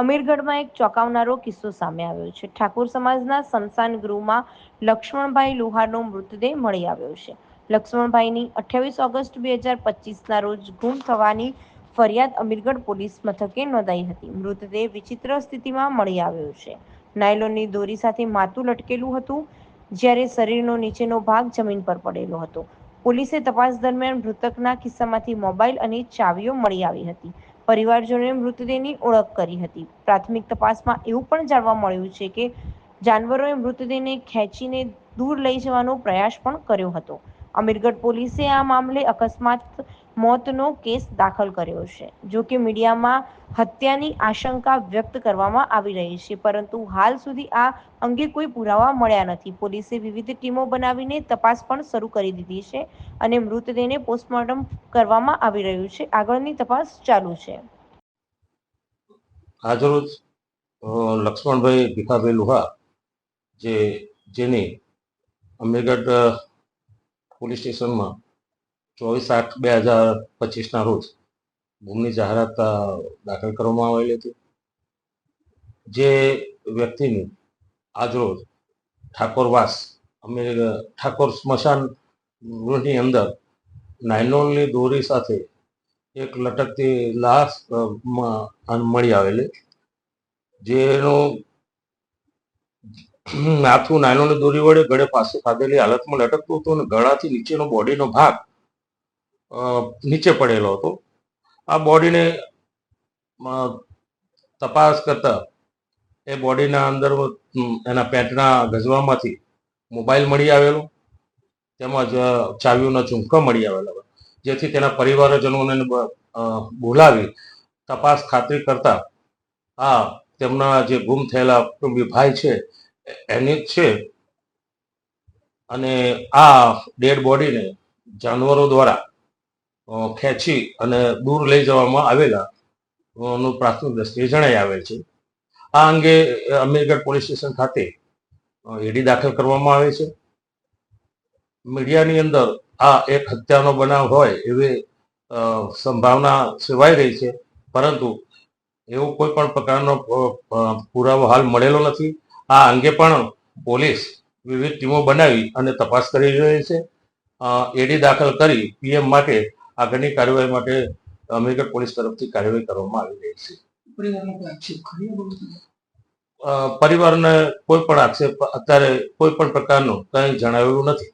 અમીરગઢમાં એક ચોંકાવનારો કિસ્સો સામે આવ્યો છે. ઠાકોર સમાજના સ્મશાન ગૃહમાં લક્ષ્મણભાઈ લુહારનો મૃતદેહ મળી આવ્યો છે. લક્ષ્મણભાઈની અઠ્યાવીસ ઓગસ્ટ બે હજાર પચીસના રોજ ગુમ થવાની ફરિયાદ અમીરગઢ પોલીસ મથકે નોંધાઈ હતી. મૃતદેહ વિચિત્ર સ્થિતિમાં મળી આવ્યો છે. નાયલોનની દોરી સાથે માથું લટકેલું હતું, જ્યારે શરીરનો નીચેનો ભાગ જમીન પર પડેલો હતો. પોલીસે તપાસ દરમિયાન મૃતકના ખિસ્સામાંથી મોબાઈલ અને ચાવીઓ મળી આવી હતી. પરિવારજનોએ મૃતદેહની ઓળખ કરી હતી. પ્રાથમિક તપાસમાં એવું પણ જાણવા મળ્યું છે કે જાનવરોએ મૃતદેહને ખેંચીને દૂર લઈ જવાનો પ્રયાસ પણ કર્યો હતો. અમીરગઢ પોલીસે આ મામલે અકસ્માત મોતનો કેસ દાખલ કર્યો છે. જો કે મીડિયામાં હત્યાની આશંકા વ્યક્ત કરવામાં આવી રહી છે, પરંતુ હાલ સુધી આ અંગે કોઈ પુરાવા મળ્યા નથી. પોલીસે વિવિધ ટીમો બનાવીને તપાસ પણ શરૂ કરી દીધી છે અને મૃતદેહને પોસ્ટમોર્ટમ કરવામાં આવી રહ્યું છે. આગળની તપાસ ચાલુ છે. આજરોજ લક્ષ્મણભાઈ ભીખાભાઈ લુહા જે, જેની અમીરગઢ પોલીસ સ્ટેશનમાં ચોવીસ આઠ બે હજાર પચીસના રોજ ગુમની જાહેરાત દાખલ કરવામાં આવેલી હતી. જે વ્યક્તિની આજરોજ ઠાકોરવાસ અમે ઠાકોર સ્મશાન ગૃહની અંદર નાયલોનની દોરી સાથે એક લટકતી લાશ મળી આવેલી. જેનું માથું નાયલોનની દોરી વડે ગળે પાસે ખાધેલી હાલતમાં લટકતું હતું અને ગળાથી નીચેનો બોડીનો ભાગ નીચે પડેલો હતો. આ બોડીને તપાસ કરતા એ બોડીના અંદર એના પેન્ટના ગજવામાંથી મોબાઈલ મળી આવેલો. તેમજ ચાવીઓના ઝુમકા મળી આવેલા જેથી તેના પરિવારજનોને બોલાવી તપાસ ખાતરી કરતા આ તેમના જે ગુમ થયેલા ભાઈ છે એની છે. અને આ ડેડ બોડીને જાનવરો દ્વારા ખેંચી અને દૂર લઈ જવામાં આવેલા નું પ્રાથમિક દ્રષ્ટિએ જણાઈ આવેલ છે. આ અંગે અમીરગઢ પોલીસ સ્ટેશન ખાતે એડી દાખલ કરવામાં આવે છે. મીડિયાની અંદર આ એક હત્યાનો બનાવ હોય એવી સંભાવના સેવાઈ રહી છે. પરંતુ એવો કોઈ પણ પ્રકારનો પુરાવો હાલ મળેલો નથી. આ અંગે પણ પોલીસ વિવિધ ટીમો બનાવી અને તપાસ કરી રહી છે. એડી દાખલ કરી પીએમ માટે આગળની કાર્યવાહી માટે અમેરિકન પોલીસ તરફથી કાર્યવાહી કરવામાં આવી રહી છે. પરિવારને કોઈ પણ આક્ષેપ અત્યારે કોઈ પણ પ્રકારનું કંઈ જણાવેલું નથી.